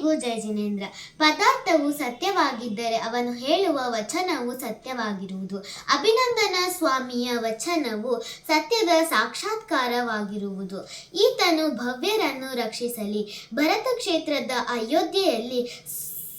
ಎಲ್ಲರಿಗೂ ಜಯ ಜಿನೇಂದ್ರ. ಪದಾರ್ಥವು ಸತ್ಯವಾಗಿದ್ದರೆ ಅವನು ಹೇಳುವ ವಚನವು ಸತ್ಯವಾಗಿರುವುದು. ಅಭಿನಂದನ ಸ್ವಾಮಿಯ ವಚನವು ಸತ್ಯದ ಸಾಕ್ಷಾತ್ಕಾರವಾಗಿರುವುದು. ಈತನು ಭವ್ಯರನ್ನು ರಕ್ಷಿಸಲಿ. ಭರತ ಕ್ಷೇತ್ರದ ಅಯೋಧ್ಯೆಯಲ್ಲಿ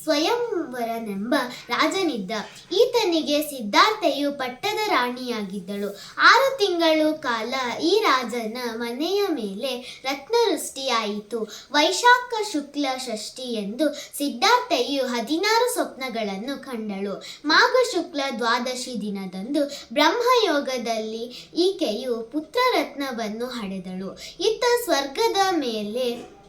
ಸ್ವಯಂವರನೆಂಬ ರಾಜನಿದ್ದ. ಈತನಿಗೆ ಸಿದ್ಧಾರ್ಥೆಯು ಪಟ್ಟದ ರಾಣಿಯಾಗಿದ್ದಳು. ಆರು ತಿಂಗಳು ಕಾಲ ಈ ರಾಜನ ಮನೆಯ ಮೇಲೆ ರತ್ನವೃಷ್ಟಿಯಾಯಿತು. ವೈಶಾಖ ಶುಕ್ಲ ಷಷ್ಠಿ ಎಂದು ಸಿದ್ಧಾರ್ಥೆಯು ಹದಿನಾರು ಸ್ವಪ್ನಗಳನ್ನು ಕಂಡಳು. ಮಾಘ ಶುಕ್ಲ ದ್ವಾದಶಿ ದಿನದಂದು ಬ್ರಹ್ಮಯೋಗದಲ್ಲಿ ಈಕೆಯು ಪುತ್ರರತ್ನವನ್ನು ಹಡೆದಳು. ಇತ್ತ ಸ್ವರ್ಗದ ಮೇಲೆ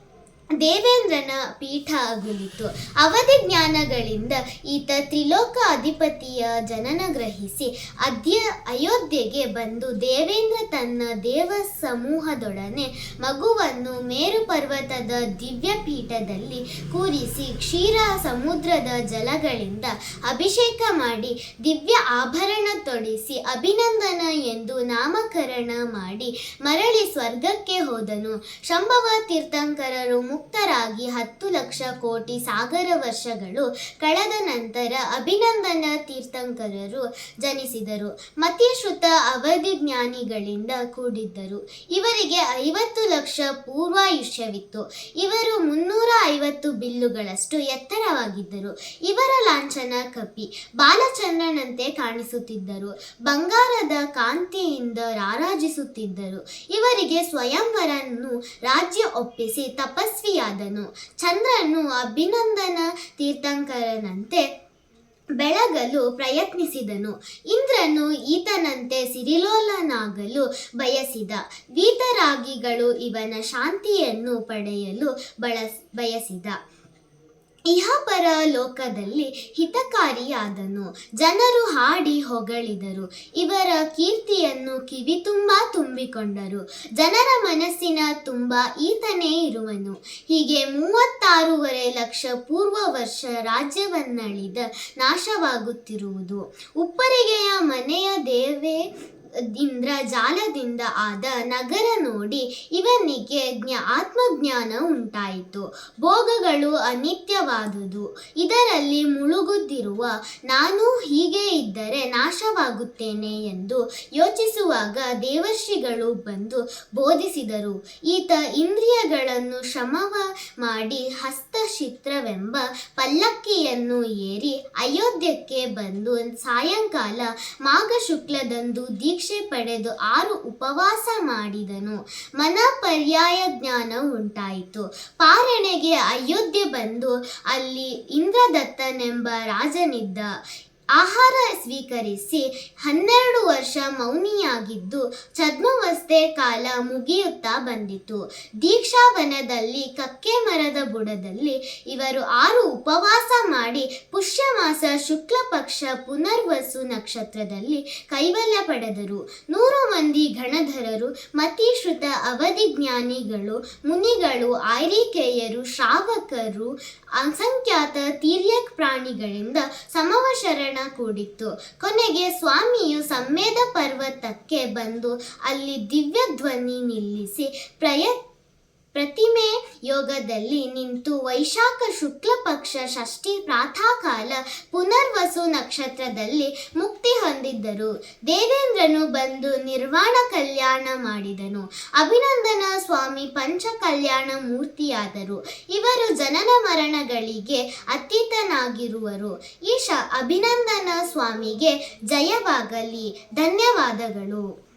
ದೇವೇಂದ್ರನ ಪೀಠ ಅಗುಲಿತು. ಅವಧಿ ಜ್ಞಾನಗಳಿಂದ ಈತ ತ್ರಿಲೋಕ ಅಧಿಪತಿಯ ಜನನ ಗ್ರಹಿಸಿ ಅದ್ಯ, ಅಯೋಧ್ಯೆಗೆ ಬಂದು ದೇವೇಂದ್ರ ತನ್ನ ದೇವ ಸಮೂಹದೊಡನೆ ಮಗುವನ್ನು ಮೇರು ಪರ್ವತದ ದಿವ್ಯ ಪೀಠದಲ್ಲಿ ಕೂರಿಸಿ ಕ್ಷೀರ ಸಮುದ್ರದ ಜಲಗಳಿಂದ ಅಭಿಷೇಕ ಮಾಡಿ ದಿವ್ಯ ಆಭರಣ ತೊಡಿಸಿ ಅಭಿನಂದನ ಎಂದು ನಾಮಕರಣ ಮಾಡಿ ಮರಳಿ ಸ್ವರ್ಗಕ್ಕೆ ಹೋದನು. ಶಂಭವ ತೀರ್ಥಂಕರರು ಮುಕ್ತರಾಗಿ ಹತ್ತು ಲಕ್ಷ ಕೋಟಿ ಸಾಗರ ವರ್ಷಗಳು ಕಳೆದ ನಂತರ ಅಭಿನಂದನ ತೀರ್ಥಂಕರರು ಜನಿಸಿದರು. ಮತಿಶ್ರುತ ಅವಧಿ ಜ್ಞಾನಿಗಳಿಂದ ಕೂಡಿದ್ದರು. ಇವರಿಗೆ ಐವತ್ತು ಲಕ್ಷ ಪೂರ್ವಾಯುಷ್ಯವಿತ್ತು. ಇವರು ಮುನ್ನೂರ ಐವತ್ತು ಬಿಲ್ಲುಗಳಷ್ಟು ಎತ್ತರವಾಗಿದ್ದರು. ಇವರ ಲಾಂಛನ ಕಪಿ ಬಾಲಚಂದ್ರನಂತೆ ಕಾಣಿಸುತ್ತಿದ್ದರು. ಬಂಗಾರದ ಕಾಂತಿಯಿಂದ ರಾರಾಜಿಸುತ್ತಿದ್ದರು. ಇವರಿಗೆ ಸ್ವಯಂವರನ್ನು ರಾಜ್ಯ ಒಪ್ಪಿಸಿ ತಪಸ್ವಿಯಾದನು ಚಂದ್ರನು ಅಭಿನಂದನ ತೀರ್ಥಂಕರನಂತೆ ಬೆಳಗಲು ಪ್ರಯತ್ನಿಸಿದನು. ಇಂದ್ರನು ಈತನಂತೆ ಸಿರಿಲೋಲನಾಗಲು ಬಯಸಿದ. ವೀತರಾಗಿಗಳು ಇವನ ಶಾಂತಿಯನ್ನು ಪಡೆಯಲು ಬಳಸ್, ಬಯಸಿದ. ಇಹಪರ ಲೋಕದಲ್ಲಿ ಹಿತಕಾರಿಯಾದನು. ಜನರು ಹಾಡಿ ಹೊಗಳಿದರು. ಇವರ ಕೀರ್ತಿಯನ್ನು ಕಿವಿ ತುಂಬ ತುಂಬಿಕೊಂಡರು. ಜನರ ಮನಸ್ಸಿನ ತುಂಬ ಈತನೇ ಇರುವನು. ಹೀಗೆ ಮೂವತ್ತಾರೂವರೆ ಲಕ್ಷ ಪೂರ್ವ ವರ್ಷ ರಾಜ್ಯವನ್ನಳಿದ ನಾಶವಾಗುತ್ತಿರುವುದು. ಉಪ್ಪರಿಗೆಯ ಮನೆಯ ದೇವೇ ಇಂದ್ರ ಜಾಲದಿಂದ ಆದ ನಗರ ನೋಡಿ ಇವನಿಗೆ ಜ್ಞಾ, ಆತ್ಮಜ್ಞಾನ ಉಂಟಾಯಿತು. ಭೋಗಗಳು ಅನಿತ್ಯವಾದುದು. ಇದರಲ್ಲಿ ಮುಳುಗುತ್ತಿರುವ ನಾನು ಹೀಗೆ ಇದ್ದರೆ ನಾಶವಾಗುತ್ತೇನೆ ಎಂದು ಯೋಚಿಸುವಾಗ ದೇವಶ್ರೀಗಳು ಬಂದು ಬೋಧಿಸಿದರು. ಈತ ಇಂದ್ರಿಯಗಳನ್ನು ಶ್ರಮವ ಮಾಡಿ ಹಸ್ತಚಿತ್ರವೆಂಬ ಪಲ್ಲಕ್ಕಿಯನ್ನು ಏರಿ ಅಯೋಧ್ಯಕ್ಕೆ ಬಂದು ಸಾಯಂಕಾಲ ಮಾಘ ಶುಕ್ಲದಂದು ದೀಕ್ಷೆ ಪಡೆದು ಆರು ಉಪವಾಸ ಮಾಡಿದನು. ಮನ ಪರ್ಯಾಯ ಜ್ಞಾನ ಉಂಟಾಯಿತು. ಪಾರಣೆಗೆ ಅಯೋಧ್ಯೆ ಬಂದು ಅಲ್ಲಿ ಇಂದ್ರದತ್ತನೆಂಬ ರಾಜನಿದ್ದ. ಆಹಾರ ಸ್ವೀಕರಿಸಿ ಹನ್ನೆರಡು ವರ್ಷ ಮೌನಿಯಾಗಿದ್ದು ಛದ್ಮವಸ್ಥೆ ಕಾಲ ಮುಗಿಯುತ್ತಾ ಬಂದಿತು. ದೀಕ್ಷಾವನದಲ್ಲಿ ಕಕ್ಕೆ ಮರದ ಬುಡದಲ್ಲಿ ಇವರು ಆರು ಉಪವಾಸ ಮಾಡಿ ಪುಷ್ಯಮಾಸ ಶುಕ್ಲ ಪಕ್ಷ ಪುನರ್ವಸು ನಕ್ಷತ್ರದಲ್ಲಿ ಕೈವಲ್ಯ ಪಡೆದರು. ನೂರು ಮಂದಿ ಗಣಧರರು ಮತಿಶ್ರುತ ಅವಧಿಜ್ಞಾನಿಗಳು ಮುನಿಗಳು, ಆಯ್ರಿಕೆಯರು, ಶ್ರಾವಕರು, ಅಸಂಖ್ಯಾತ ತೀರ್ಯಕ್ ಪ್ರಾಣಿಗಳಿಂದ ಸಮವ ಶರಣ ಕೂಡಿತ್ತು. ಕೊನೆಗೆ ಸ್ವಾಮಿಯು ಸಮ್ಮೇದ ಪರ್ವತಕ್ಕೆ ಬಂದು ಅಲ್ಲಿ ದಿವ್ಯ ಧ್ವನಿ ನಿಲ್ಲಿಸಿ ಪ್ರಯ ಪ್ರತಿಮೆ ಯೋಗದಲ್ಲಿ ನಿಂತು ವೈಶಾಖ ಶುಕ್ಲ ಪಕ್ಷ ಷಷ್ಠಿ ಪ್ರಾತಃಕಾಲ ಪುನರ್ವಸು ನಕ್ಷತ್ರದಲ್ಲಿ ಮುಕ್ತಿ ಹೊಂದಿದ್ದರು. ದೇವೇಂದ್ರನು ಬಂದು ನಿರ್ವಾಣ ಕಲ್ಯಾಣ ಮಾಡಿದನು. ಅಭಿನಂದನ ಸ್ವಾಮಿ ಪಂಚ ಕಲ್ಯಾಣ ಮೂರ್ತಿಯಾದರು. ಇವರು ಜನನ ಮರಣಗಳಿಗೆ ಅತೀತನಾಗಿರುವರು. ಈಶ ಅಭಿನಂದನ ಸ್ವಾಮಿಗೆ ಜಯವಾಗಲಿ. ಧನ್ಯವಾದಗಳು.